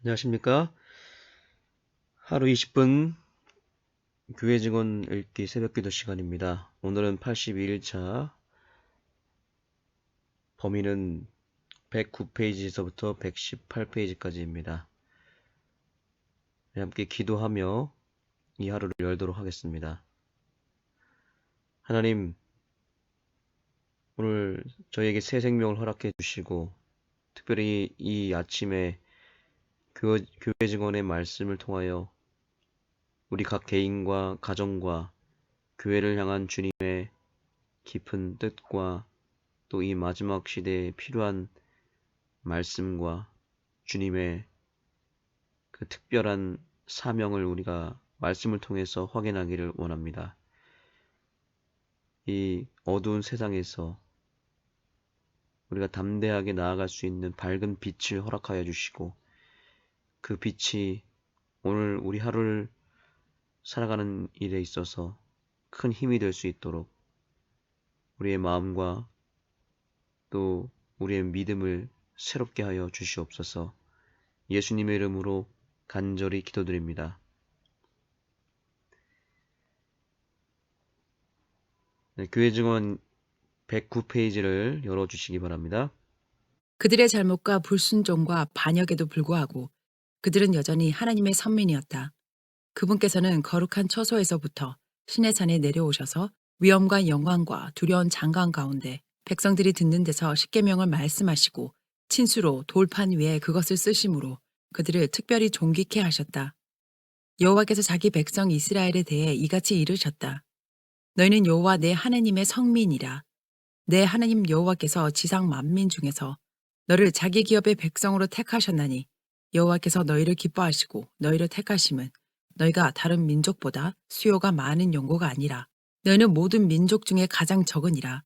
안녕하십니까. 하루 20분 교회 직원 읽기 새벽 기도 시간입니다. 오늘은 82일차 범위는 109페이지에서부터 118페이지까지입니다. 함께 기도하며 이 하루를 열도록 하겠습니다. 하나님, 오늘 저희에게 새 생명을 허락해 주시고, 특별히 이 아침에 교, 교회 직원의 말씀을 통하여 우리 각 개인과 가정과 교회를 향한 주님의 깊은 뜻과 또 이 마지막 시대에 필요한 말씀과 주님의 그 특별한 사명을 우리가 말씀을 통해서 확인하기를 원합니다. 이 어두운 세상에서 우리가 담대하게 나아갈 수 있는 밝은 빛을 허락하여 주시고 그 빛이 오늘 우리 하루를 살아가는 일에 있어서 큰 힘이 될 수 있도록 우리의 마음과 또 우리의 믿음을 새롭게 하여 주시옵소서 예수님의 이름으로 간절히 기도드립니다. 네, 교회 증언 109페이지를 열어주시기 바랍니다. 그들의 잘못과 불순종과 반역에도 불구하고 그들은 여전히 하나님의 선민이었다. 그분께서는 거룩한 처소에서부터 신의 산에 내려오셔서 위엄과 영광과 두려운 장관 가운데 백성들이 듣는 데서 십계명을 말씀하시고 친수로 돌판 위에 그것을 쓰심으로 그들을 특별히 존귀케 하셨다. 여호와께서 자기 백성 이스라엘에 대해 이같이 이르셨다. 너희는 여호와 내 하나님의 성민이라. 내 하나님 여호와께서 지상 만민 중에서 너를 자기 기업의 백성으로 택하셨나니 여호와께서 너희를 기뻐하시고 너희를 택하심은 너희가 다른 민족보다 수요가 많은 용고가 아니라 너희는 모든 민족 중에 가장 적으니라.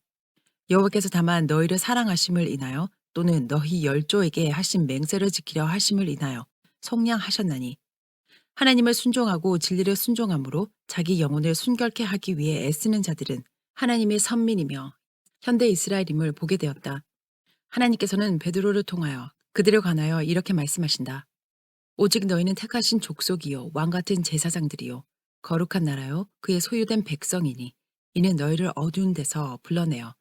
여호와께서 다만 너희를 사랑하심을 인하여 또는 너희 열조에게 하신 맹세를 지키려 하심을 인하여 속량하셨나니 하나님을 순종하고 진리를 순종함으로 자기 영혼을 순결케 하기 위해 애쓰는 자들은 하나님의 선민이며 현대 이스라엘임을 보게 되었다. 하나님께서는 베드로를 통하여 그들을 관하여 이렇게 말씀하신다. 오직 너희는 택하신 족속이요 왕 같은 제사장들이요 거룩한 나라요 그의 소유된 백성이니 이는 너희를 어두운 데서 불러내어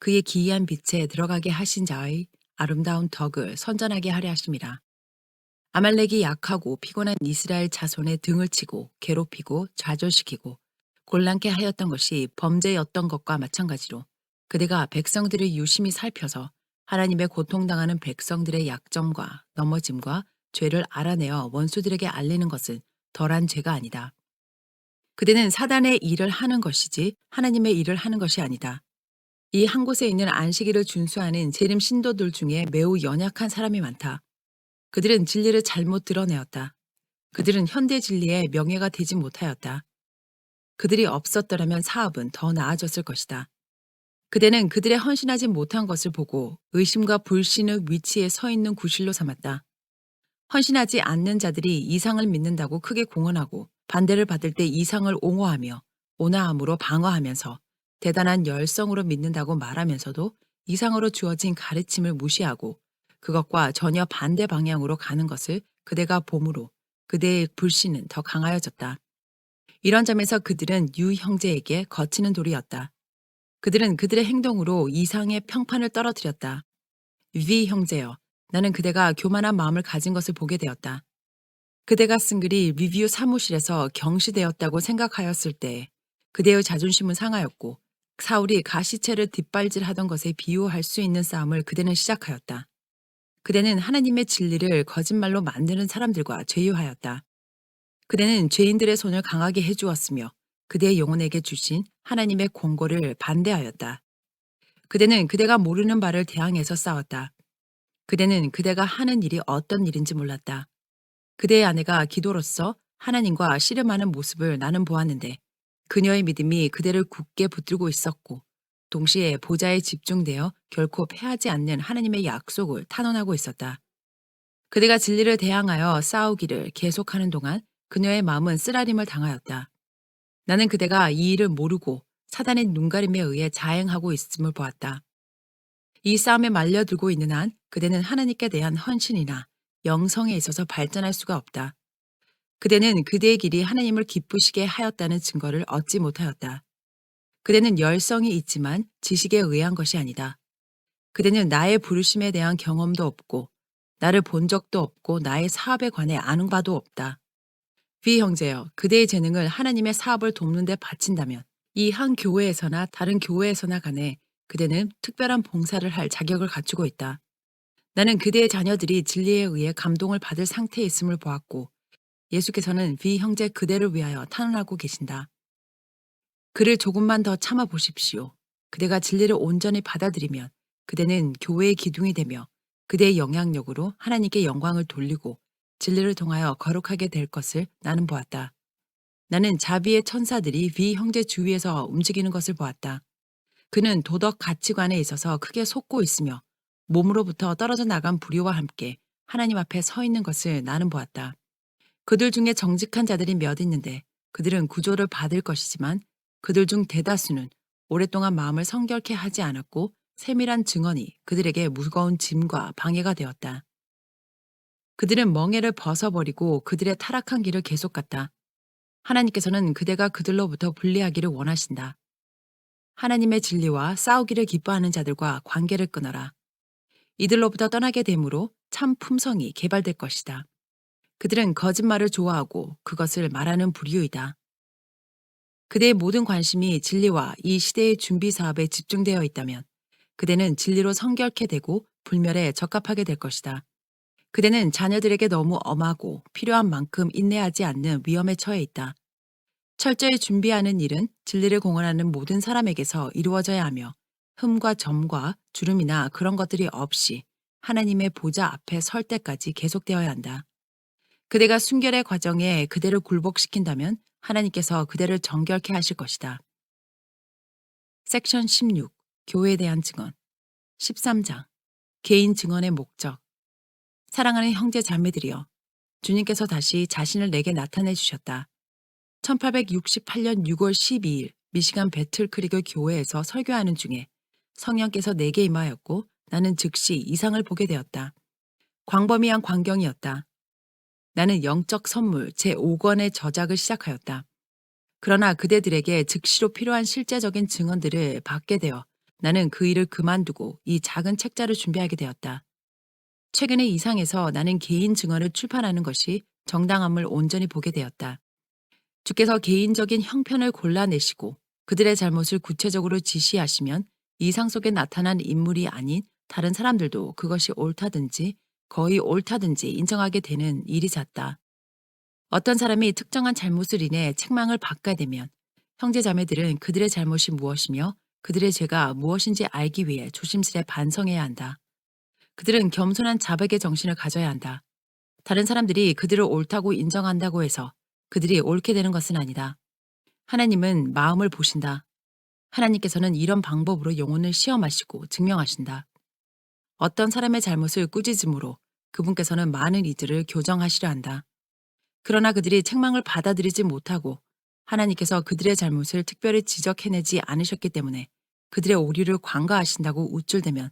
그의 기이한 빛에 들어가게 하신 자의 아름다운 덕을 선전하게 하려 하심이라. 아말렉이 약하고 피곤한 이스라엘 자손의 등을 치고 괴롭히고 좌절시키고 곤란케 하였던 것이 범죄였던 것과 마찬가지로 그대가 백성들을 유심히 살펴서 하나님의 고통당하는 백성들의 약점과 넘어짐과 죄를 알아내어 원수들에게 알리는 것은 덜한 죄가 아니다. 그대는 사단의 일을 하는 것이지 하나님의 일을 하는 것이 아니다. 이 한 곳에 있는 안식일을 준수하는 재림 신도들 중에 매우 연약한 사람이 많다. 그들은 진리를 잘못 드러내었다. 그들은 현대 진리의 명예가 되지 못하였다. 그들이 없었더라면 사업은 더 나아졌을 것이다. 그대는 그들의 헌신하지 못한 것을 보고 의심과 불신의 위치에 서 있는 구실로 삼았다. 헌신하지 않는 자들이 이상을 믿는다고 크게 공언하고 반대를 받을 때 이상을 옹호하며 온화함으로 방어하면서 대단한 열성으로 믿는다고 말하면서도 이상으로 주어진 가르침을 무시하고 그것과 전혀 반대 방향으로 가는 것을 그대가 봄으로 그대의 불신은 더 강하여졌다. 이런 점에서 그들은 유 형제에게 거치는 돌이었다. 그들은 그들의 행동으로 이상의 평판을 떨어뜨렸다. 위 형제여, 나는 그대가 교만한 마음을 가진 것을 보게 되었다. 그대가 쓴 글이 리뷰 사무실에서 경시되었다고 생각하였을 때 그대의 자존심은 상하였고 사울이 가시체를 뒷발질하던 것에 비유할 수 있는 싸움을 그대는 시작하였다. 그대는 하나님의 진리를 거짓말로 만드는 사람들과 죄유하였다. 그대는 죄인들의 손을 강하게 해주었으며 그대의 영혼에게 주신 하나님의 권고를 반대하였다. 그대는 그대가 모르는 바를 대항해서 싸웠다. 그대는 그대가 하는 일이 어떤 일인지 몰랐다. 그대의 아내가 기도로서 하나님과 씨름하는 모습을 나는 보았는데 그녀의 믿음이 그대를 굳게 붙들고 있었고 동시에 보좌에 집중되어 결코 패하지 않는 하나님의 약속을 탄원하고 있었다. 그대가 진리를 대항하여 싸우기를 계속하는 동안 그녀의 마음은 쓰라림을 당하였다. 나는 그대가 이 일을 모르고 사단의 눈가림에 의해 자행하고 있음을 보았다. 이 싸움에 말려들고 있는 한 그대는 하나님께 대한 헌신이나 영성에 있어서 발전할 수가 없다. 그대는 그대의 길이 하나님을 기쁘시게 하였다는 증거를 얻지 못하였다. 그대는 열성이 있지만 지식에 의한 것이 아니다. 그대는 나의 부르심에 대한 경험도 없고 나를 본 적도 없고 나의 사업에 관해 아는 바도 없다. 비 형제여, 그대의 재능을 하나님의 사업을 돕는 데 바친다면 이 한 교회에서나 다른 교회에서나 간에 그대는 특별한 봉사를 할 자격을 갖추고 있다. 나는 그대의 자녀들이 진리에 의해 감동을 받을 상태에 있음을 보았고 예수께서는 비 형제 그대를 위하여 탄원하고 계신다. 그를 조금만 더 참아 보십시오. 그대가 진리를 온전히 받아들이면 그대는 교회의 기둥이 되며 그대의 영향력으로 하나님께 영광을 돌리고 진리를 통하여 거룩하게 될 것을 나는 보았다. 나는 자비의 천사들이 비 형제 주위에서 움직이는 것을 보았다. 그는 도덕 가치관에 있어서 크게 속고 있으며 몸으로부터 떨어져 나간 불의와 함께 하나님 앞에 서 있는 것을 나는 보았다. 그들 중에 정직한 자들이 몇 있는데 그들은 구조를 받을 것이지만 그들 중 대다수는 오랫동안 마음을 성결케 하지 않았고 세밀한 증언이 그들에게 무거운 짐과 방해가 되었다. 그들은 멍해를 벗어버리고 그들의 타락한 길을 계속 갔다. 하나님께서는 그대가 그들로부터 분리하기를 원하신다. 하나님의 진리와 싸우기를 기뻐하는 자들과 관계를 끊어라. 이들로부터 떠나게 되므로 참 품성이 개발될 것이다. 그들은 거짓말을 좋아하고 그것을 말하는 부류이다. 그대의 모든 관심이 진리와 이 시대의 준비 사업에 집중되어 있다면 그대는 진리로 성결케 되고 불멸에 적합하게 될 것이다. 그대는 자녀들에게 너무 엄하고 필요한 만큼 인내하지 않는 위험에 처해 있다. 철저히 준비하는 일은 진리를 공언하는 모든 사람에게서 이루어져야 하며 흠과 점과 주름이나 그런 것들이 없이 하나님의 보좌 앞에 설 때까지 계속되어야 한다. 그대가 순결의 과정에 그대를 굴복시킨다면 하나님께서 그대를 정결케 하실 것이다. 섹션 16 교회에 대한 증언 13장 개인 증언의 목적 사랑하는 형제 자매들이여 주님께서 다시 자신을 내게 나타내 주셨다. 1868년 6월 12일 미시간 배틀크릭을 교회에서 설교하는 중에 성령께서 내게 임하였고 나는 즉시 이상을 보게 되었다. 광범위한 광경이었다. 나는 영적 선물 제5권의 저작을 시작하였다. 그러나 그대들에게 즉시로 필요한 실제적인 증언들을 받게 되어 나는 그 일을 그만두고 이 작은 책자를 준비하게 되었다. 최근에 이상에서 나는 개인 증언을 출판하는 것이 정당함을 온전히 보게 되었다. 주께서 개인적인 형편을 골라내시고 그들의 잘못을 구체적으로 지시하시면 이상 속에 나타난 인물이 아닌 다른 사람들도 그것이 옳다든지 거의 옳다든지 인정하게 되는 일이 잦다. 어떤 사람이 특정한 잘못을 인해 책망을 받게 되면 형제 자매들은 그들의 잘못이 무엇이며 그들의 죄가 무엇인지 알기 위해 조심스레 반성해야 한다. 그들은 겸손한 자백의 정신을 가져야 한다. 다른 사람들이 그들을 옳다고 인정한다고 해서 그들이 옳게 되는 것은 아니다. 하나님은 마음을 보신다. 하나님께서는 이런 방법으로 영혼을 시험하시고 증명하신다. 어떤 사람의 잘못을 꾸짖음으로 그분께서는 많은 이들을 교정하시려 한다. 그러나 그들이 책망을 받아들이지 못하고 하나님께서 그들의 잘못을 특별히 지적해내지 않으셨기 때문에 그들의 오류를 관가하신다고 우쭐대면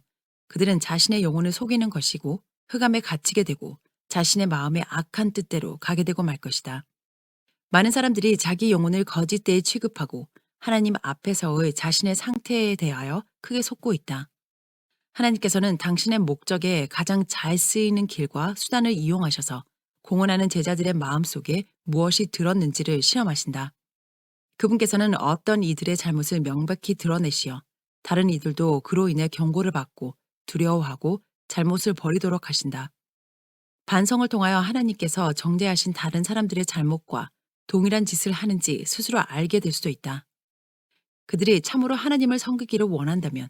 그들은 자신의 영혼을 속이는 것이고 흑암에 갇히게 되고 자신의 마음의 악한 뜻대로 가게 되고 말 것이다. 많은 사람들이 자기 영혼을 거짓되이 취급하고 하나님 앞에서의 자신의 상태에 대하여 크게 속고 있다. 하나님께서는 당신의 목적에 가장 잘 쓰이는 길과 수단을 이용하셔서 공헌하는 제자들의 마음 속에 무엇이 들었는지를 시험하신다. 그분께서는 어떤 이들의 잘못을 명백히 드러내시어 다른 이들도 그로 인해 경고를 받고 두려워하고 잘못을 버리도록 하신다. 반성을 통하여 하나님께서 정죄하신 다른 사람들의 잘못과 동일한 짓을 하는지 스스로 알게 될 수도 있다. 그들이 참으로 하나님을 섬기기를 원한다면,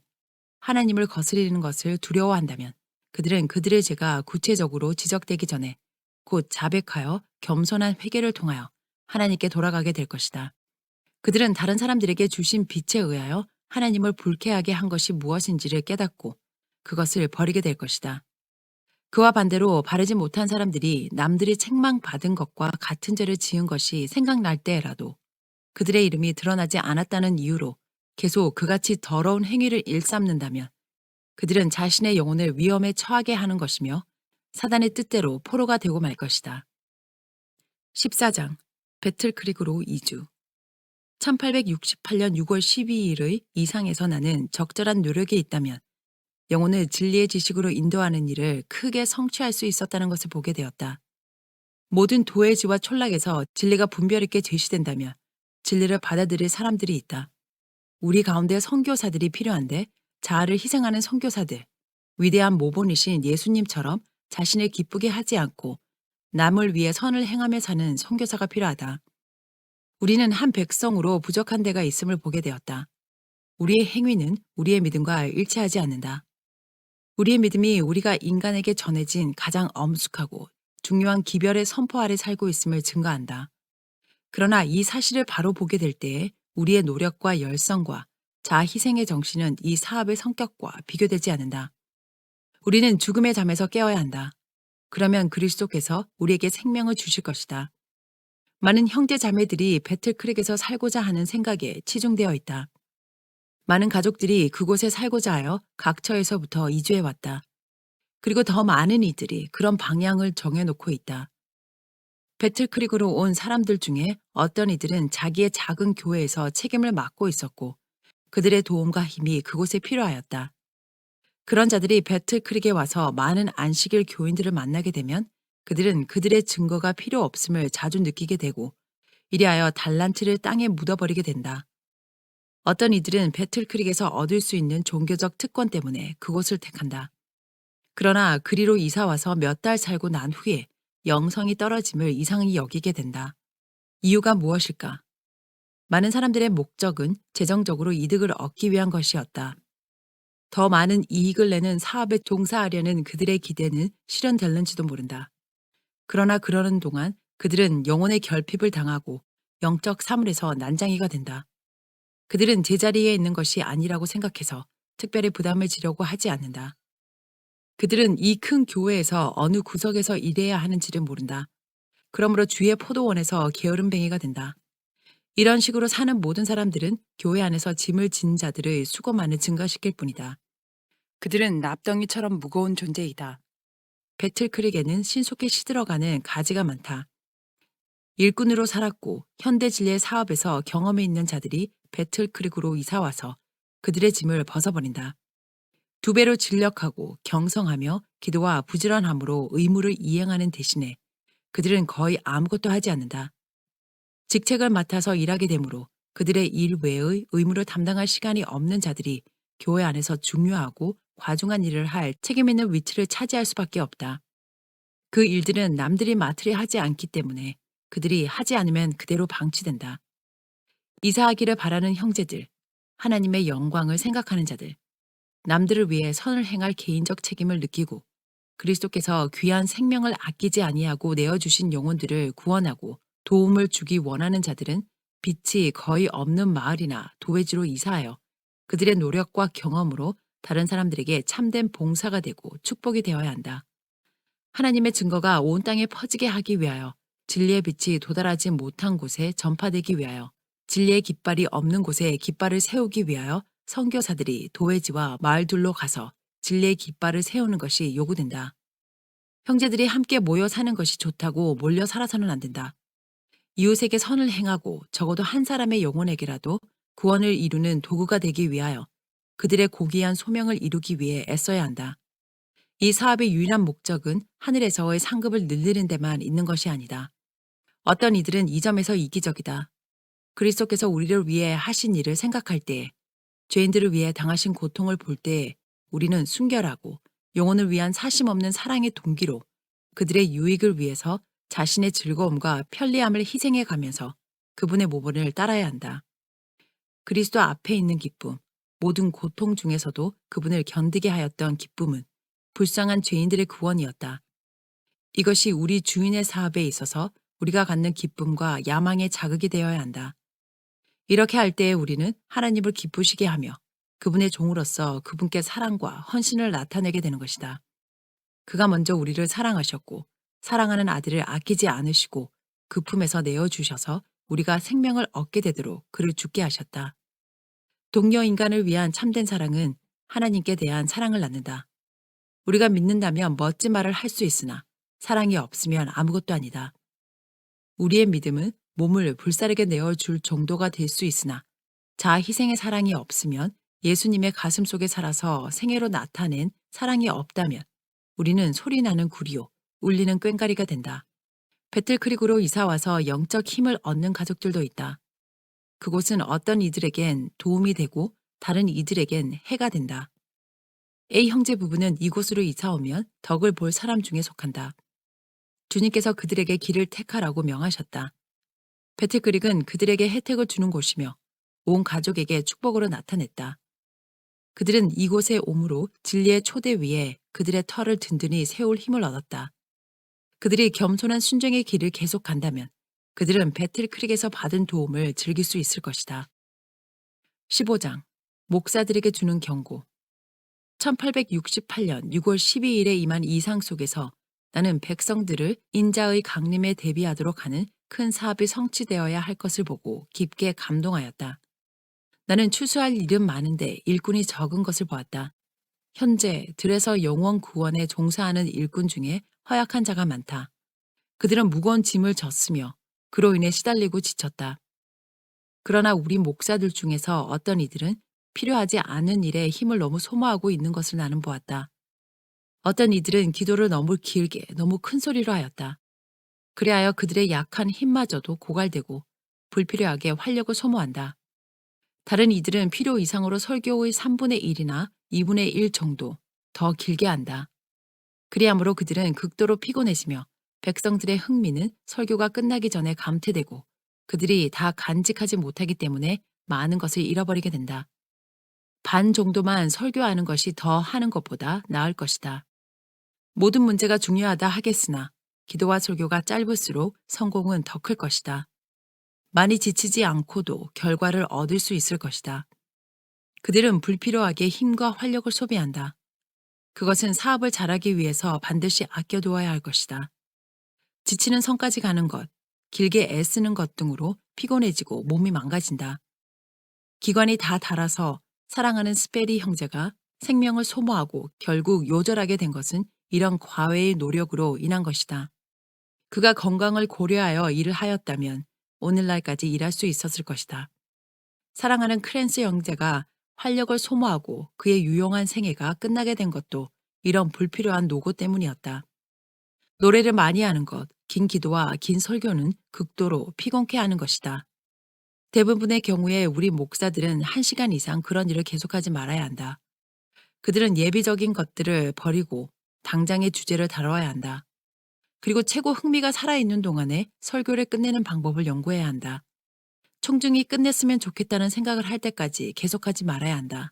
하나님을 거스리는 것을 두려워한다면, 그들은 그들의 죄가 구체적으로 지적되기 전에 곧 자백하여 겸손한 회개를 통하여 하나님께 돌아가게 될 것이다. 그들은 다른 사람들에게 주신 빛에 의하여 하나님을 불쾌하게 한 것이 무엇인지를 깨닫고 그것을 버리게 될 것이다. 그와 반대로 바르지 못한 사람들이 남들이 책망받은 것과 같은 죄를 지은 것이 생각날 때라도 그들의 이름이 드러나지 않았다는 이유로 계속 그같이 더러운 행위를 일삼는다면 그들은 자신의 영혼을 위험에 처하게 하는 것이며 사단의 뜻대로 포로가 되고 말 것이다. 14장 배틀크릭으로 이주 1868년 6월 12일의 이상에서 나는 적절한 노력이 있다면 영혼을 진리의 지식으로 인도하는 일을 크게 성취할 수 있었다는 것을 보게 되었다. 모든 도해지와 촌락에서 진리가 분별 있게 제시된다면 진리를 받아들일 사람들이 있다. 우리 가운데 선교사들이 필요한데 자아를 희생하는 선교사들, 위대한 모본이신 예수님처럼 자신을 기쁘게 하지 않고 남을 위해 선을 행하며 사는 선교사가 필요하다. 우리는 한 백성으로 부족한 데가 있음을 보게 되었다. 우리의 행위는 우리의 믿음과 일치하지 않는다. 우리의 믿음이 우리가 인간에게 전해진 가장 엄숙하고 중요한 기별의 선포 아래 살고 있음을 증거한다. 그러나 이 사실을 바로 보게 될 때에 우리의 노력과 열성과 자아 희생의 정신은 이 사업의 성격과 비교되지 않는다. 우리는 죽음의 잠에서 깨어야 한다. 그러면 그리스도께서 우리에게 생명을 주실 것이다. 많은 형제 자매들이 배틀크릭에서 살고자 하는 생각에 치중되어 있다. 많은 가족들이 그곳에 살고자 하여 각처에서부터 이주해 왔다. 그리고 더 많은 이들이 그런 방향을 정해놓고 있다. 배틀크릭으로 온 사람들 중에 어떤 이들은 자기의 작은 교회에서 책임을 맡고 있었고 그들의 도움과 힘이 그곳에 필요하였다. 그런 자들이 배틀크릭에 와서 많은 안식일 교인들을 만나게 되면 그들은 그들의 증거가 필요 없음을 자주 느끼게 되고 이리하여 달란트를 땅에 묻어버리게 된다. 어떤 이들은 배틀크릭에서 얻을 수 있는 종교적 특권 때문에 그곳을 택한다. 그러나 그리로 이사와서 몇 달 살고 난 후에 영성이 떨어짐을 이상히 여기게 된다. 이유가 무엇일까? 많은 사람들의 목적은 재정적으로 이득을 얻기 위한 것이었다. 더 많은 이익을 내는 사업에 종사하려는 그들의 기대는 실현될는지도 모른다. 그러나 그러는 동안 그들은 영혼의 결핍을 당하고 영적 사물에서 난장이가 된다. 그들은 제자리에 있는 것이 아니라고 생각해서 특별히 부담을 지려고 하지 않는다. 그들은 이 큰 교회에서 어느 구석에서 일해야 하는지를 모른다. 그러므로 주의 포도원에서 게으름뱅이가 된다. 이런 식으로 사는 모든 사람들은 교회 안에서 짐을 진 자들의 수고만을 증가시킬 뿐이다. 그들은 납덩이처럼 무거운 존재이다. 배틀크릭에는 신속히 시들어가는 가지가 많다. 일꾼으로 살았고 현대 진리의 사업에서 경험이 있는 자들이 배틀크릭으로 이사와서 그들의 짐을 벗어버린다. 두 배로 진력하고 경성하며 기도와 부지런함으로 의무를 이행하는 대신에 그들은 거의 아무것도 하지 않는다. 직책을 맡아서 일하게 되므로 그들의 일 외의 의무를 담당할 시간이 없는 자들이 교회 안에서 중요하고 과중한 일을 할 책임 있는 위치를 차지할 수밖에 없다. 그 일들은 남들이 맡으려 하지 않기 때문에 그들이 하지 않으면 그대로 방치된다. 이사하기를 바라는 형제들, 하나님의 영광을 생각하는 자들, 남들을 위해 선을 행할 개인적 책임을 느끼고 그리스도께서 귀한 생명을 아끼지 아니하고 내어주신 영혼들을 구원하고 도움을 주기 원하는 자들은 빛이 거의 없는 마을이나 도회지로 이사하여 그들의 노력과 경험으로 다른 사람들에게 참된 봉사가 되고 축복이 되어야 한다. 하나님의 증거가 온 땅에 퍼지게 하기 위하여 진리의 빛이 도달하지 못한 곳에 전파되기 위하여 진리의 깃발이 없는 곳에 깃발을 세우기 위하여 선교사들이 도회지와 마을들로 가서 진리의 깃발을 세우는 것이 요구된다. 형제들이 함께 모여 사는 것이 좋다고 몰려 살아서는 안 된다. 이웃에게 선을 행하고 적어도 한 사람의 영혼에게라도 구원을 이루는 도구가 되기 위하여 그들의 고귀한 소명을 이루기 위해 애써야 한다. 이 사업의 유일한 목적은 하늘에서의 상급을 늘리는 데만 있는 것이 아니다. 어떤 이들은 이 점에서 이기적이다. 그리스도께서 우리를 위해 하신 일을 생각할 때에 죄인들을 위해 당하신 고통을 볼 때에 우리는 순결하고 영혼을 위한 사심 없는 사랑의 동기로 그들의 유익을 위해서 자신의 즐거움과 편리함을 희생해 가면서 그분의 모범을 따라야 한다. 그리스도 앞에 있는 기쁨, 모든 고통 중에서도 그분을 견디게 하였던 기쁨은 불쌍한 죄인들의 구원이었다. 이것이 우리 주인의 사업에 있어서 우리가 갖는 기쁨과 야망의 자극이 되어야 한다. 이렇게 할 때에 우리는 하나님을 기쁘시게 하며 그분의 종으로서 그분께 사랑과 헌신을 나타내게 되는 것이다. 그가 먼저 우리를 사랑하셨고 사랑하는 아들을 아끼지 않으시고 그 품에서 내어주셔서 우리가 생명을 얻게 되도록 그를 죽게 하셨다. 동료 인간을 위한 참된 사랑은 하나님께 대한 사랑을 낳는다. 우리가 믿는다면 멋진 말을 할 수 있으나 사랑이 없으면 아무것도 아니다. 우리의 믿음은 몸을 불사르게 내어줄 정도가 될 수 있으나 자아 희생의 사랑이 없으면 예수님의 가슴 속에 살아서 생애로 나타낸 사랑이 없다면 우리는 소리나는 구리요, 울리는 꽹가리가 된다. 배틀크릭으로 이사와서 영적 힘을 얻는 가족들도 있다. 그곳은 어떤 이들에겐 도움이 되고 다른 이들에겐 해가 된다. A 형제 부부는 이곳으로 이사 오면 덕을 볼 사람 중에 속한다. 주님께서 그들에게 길을 택하라고 명하셨다. 배틀크릭은 그들에게 혜택을 주는 곳이며 온 가족에게 축복으로 나타냈다. 그들은 이곳에 옴으로 진리의 초대 위에 그들의 털을 든든히 세울 힘을 얻었다. 그들이 겸손한 순종의 길을 계속 간다면 그들은 배틀크릭에서 받은 도움을 즐길 수 있을 것이다. 15장 목사들에게 주는 경고 1868년 6월 12일에 임한 이상 속에서 나는 백성들을 인자의 강림에 대비하도록 하는 큰 사업이 성취되어야 할 것을 보고 깊게 감동하였다. 나는 추수할 일은 많은데 일꾼이 적은 것을 보았다. 현재 들에서 영원 구원에 종사하는 일꾼 중에 허약한 자가 많다. 그들은 무거운 짐을 졌으며 그로 인해 시달리고 지쳤다. 그러나 우리 목사들 중에서 어떤 이들은 필요하지 않은 일에 힘을 너무 소모하고 있는 것을 나는 보았다. 어떤 이들은 기도를 너무 길게, 너무 큰 소리로 하였다. 그리하여 그들의 약한 힘마저도 고갈되고 불필요하게 활력을 소모한다. 다른 이들은 필요 이상으로 설교의 3분의 1이나 2분의 1 정도 더 길게 한다. 그리하므로 그들은 극도로 피곤해지며 백성들의 흥미는 설교가 끝나기 전에 감퇴되고 그들이 다 간직하지 못하기 때문에 많은 것을 잃어버리게 된다. 반 정도만 설교하는 것이 더 하는 것보다 나을 것이다. 모든 문제가 중요하다 하겠으나 기도와 설교가 짧을수록 성공은 더 클 것이다. 많이 지치지 않고도 결과를 얻을 수 있을 것이다. 그들은 불필요하게 힘과 활력을 소비한다. 그것은 사업을 잘하기 위해서 반드시 아껴두어야 할 것이다. 지치는 성까지 가는 것, 길게 애쓰는 것 등으로 피곤해지고 몸이 망가진다. 기관이 다 닳아서 사랑하는 스페리 형제가 생명을 소모하고 결국 요절하게 된 것은 이런 과외의 노력으로 인한 것이다. 그가 건강을 고려하여 일을 하였다면 오늘날까지 일할 수 있었을 것이다. 사랑하는 크랜스 형제가 활력을 소모하고 그의 유용한 생애가 끝나게 된 것도 이런 불필요한 노고 때문이었다. 노래를 많이 하는 것, 긴 기도와 긴 설교는 극도로 피곤케 하는 것이다. 대부분의 경우에 우리 목사들은 한 시간 이상 그런 일을 계속하지 말아야 한다. 그들은 예비적인 것들을 버리고 당장의 주제를 다뤄야 한다. 그리고 최고 흥미가 살아있는 동안에 설교를 끝내는 방법을 연구해야 한다. 총중이 끝냈으면 좋겠다는 생각을 할 때까지 계속하지 말아야 한다.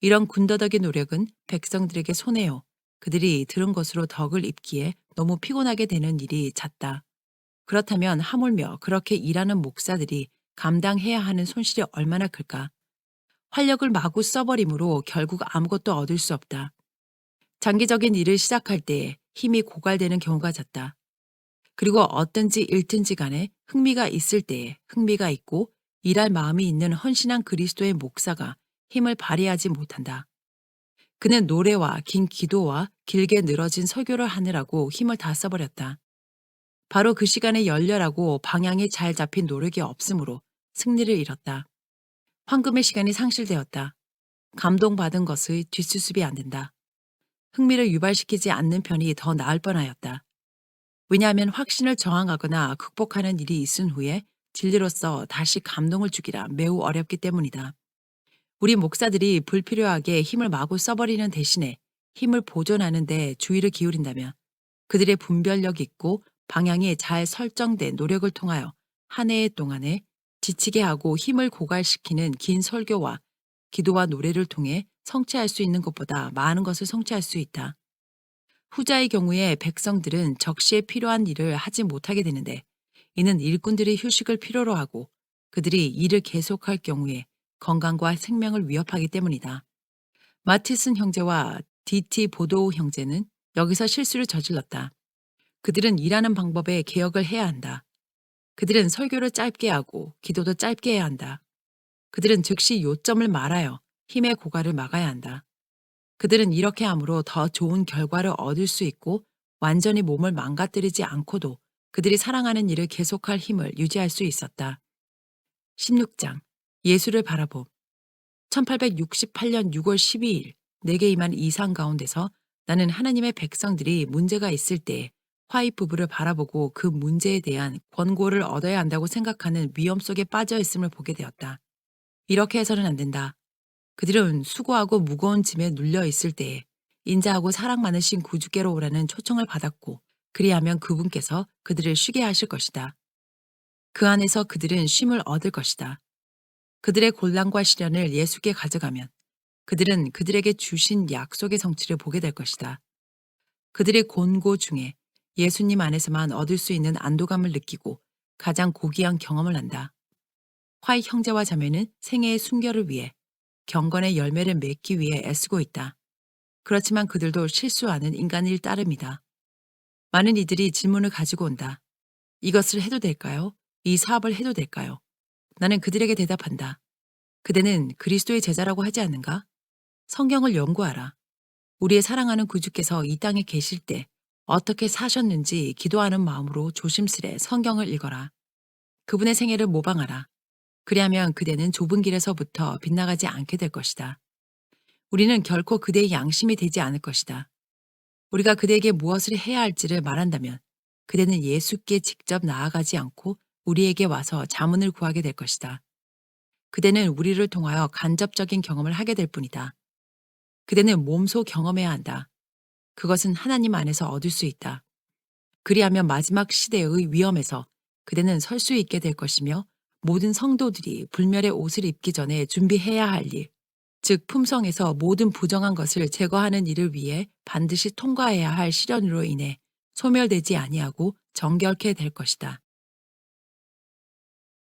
이런 군더더기 노력은 백성들에게 손해요. 그들이 들은 것으로 덕을 입기에 너무 피곤하게 되는 일이 잦다. 그렇다면 하물며 그렇게 일하는 목사들이 감당해야 하는 손실이 얼마나 클까? 활력을 마구 써버림으로 결국 아무것도 얻을 수 없다. 장기적인 일을 시작할 때에 힘이 고갈되는 경우가 잦다. 그리고 어떤지 잃든지 간에 흥미가 있을 때에 흥미가 있고 일할 마음이 있는 헌신한 그리스도의 목사가 힘을 발휘하지 못한다. 그는 노래와 긴 기도와 길게 늘어진 설교를 하느라고 힘을 다 써버렸다. 바로 그 시간에 열렬하고 방향이 잘 잡힌 노력이 없으므로 승리를 잃었다. 황금의 시간이 상실되었다. 감동받은 것의 뒷수습이 안 된다. 흥미를 유발시키지 않는 편이 더 나을 뻔하였다. 왜냐하면 확신을 저항하거나 극복하는 일이 있은 후에 진리로서 다시 감동을 주기라 매우 어렵기 때문이다. 우리 목사들이 불필요하게 힘을 마구 써버리는 대신에 힘을 보존하는 데 주의를 기울인다면 그들의 분별력 있고 방향이 잘 설정된 노력을 통하여 한 해의 동안에 지치게 하고 힘을 고갈시키는 긴 설교와 기도와 노래를 통해 성취할 수 있는 것보다 많은 것을 성취할 수 있다. 후자의 경우에 백성들은 적시에 필요한 일을 하지 못하게 되는데 이는 일꾼들이 휴식을 필요로 하고 그들이 일을 계속할 경우에 건강과 생명을 위협하기 때문이다. 마티슨 형제와 디티 보도우 형제는 여기서 실수를 저질렀다. 그들은 일하는 방법에 개혁을 해야 한다. 그들은 설교를 짧게 하고 기도도 짧게 해야 한다. 그들은 즉시 요점을 말하여 힘의 고갈을 막아야 한다. 그들은 이렇게 함으로 더 좋은 결과를 얻을 수 있고 완전히 몸을 망가뜨리지 않고도 그들이 사랑하는 일을 계속할 힘을 유지할 수 있었다. 16장 예수를 바라봄 1868년 6월 12일 내게 임한 이상 가운데서 나는 하나님의 백성들이 문제가 있을 때 화이트 부부를 바라보고 그 문제에 대한 권고를 얻어야 한다고 생각하는 위험 속에 빠져 있음을 보게 되었다. 이렇게 해서는 안 된다. 그들은 수고하고 무거운 짐에 눌려 있을 때에 인자하고 사랑 많으신 구주께로 오라는 초청을 받았고 그리하면 그분께서 그들을 쉬게 하실 것이다. 그 안에서 그들은 쉼을 얻을 것이다. 그들의 곤란과 시련을 예수께 가져가면 그들은 그들에게 주신 약속의 성취를 보게 될 것이다. 그들의 곤고 중에 예수님 안에서만 얻을 수 있는 안도감을 느끼고 가장 고귀한 경험을 한다. 화이 형제와 자매는 생애의 순결을 위해 경건의 열매를 맺기 위해 애쓰고 있다. 그렇지만 그들도 실수하는 인간일 따름이다. 많은 이들이 질문을 가지고 온다. 이것을 해도 될까요? 이 사업을 해도 될까요? 나는 그들에게 대답한다. 그대는 그리스도의 제자라고 하지 않는가? 성경을 연구하라. 우리의 사랑하는 구주께서 이 땅에 계실 때 어떻게 사셨는지 기도하는 마음으로 조심스레 성경을 읽어라. 그분의 생애를 모방하라. 그리하면 그대는 좁은 길에서부터 빗나가지 않게 될 것이다. 우리는 결코 그대의 양심이 되지 않을 것이다. 우리가 그대에게 무엇을 해야 할지를 말한다면 그대는 예수께 직접 나아가지 않고 우리에게 와서 자문을 구하게 될 것이다. 그대는 우리를 통하여 간접적인 경험을 하게 될 뿐이다. 그대는 몸소 경험해야 한다. 그것은 하나님 안에서 얻을 수 있다. 그리하면 마지막 시대의 위험에서 그대는 설 수 있게 될 것이며 모든 성도들이 불멸의 옷을 입기 전에 준비해야 할 일, 즉 품성에서 모든 부정한 것을 제거하는 일을 위해 반드시 통과해야 할 시련으로 인해 소멸되지 아니하고 정결케 될 것이다.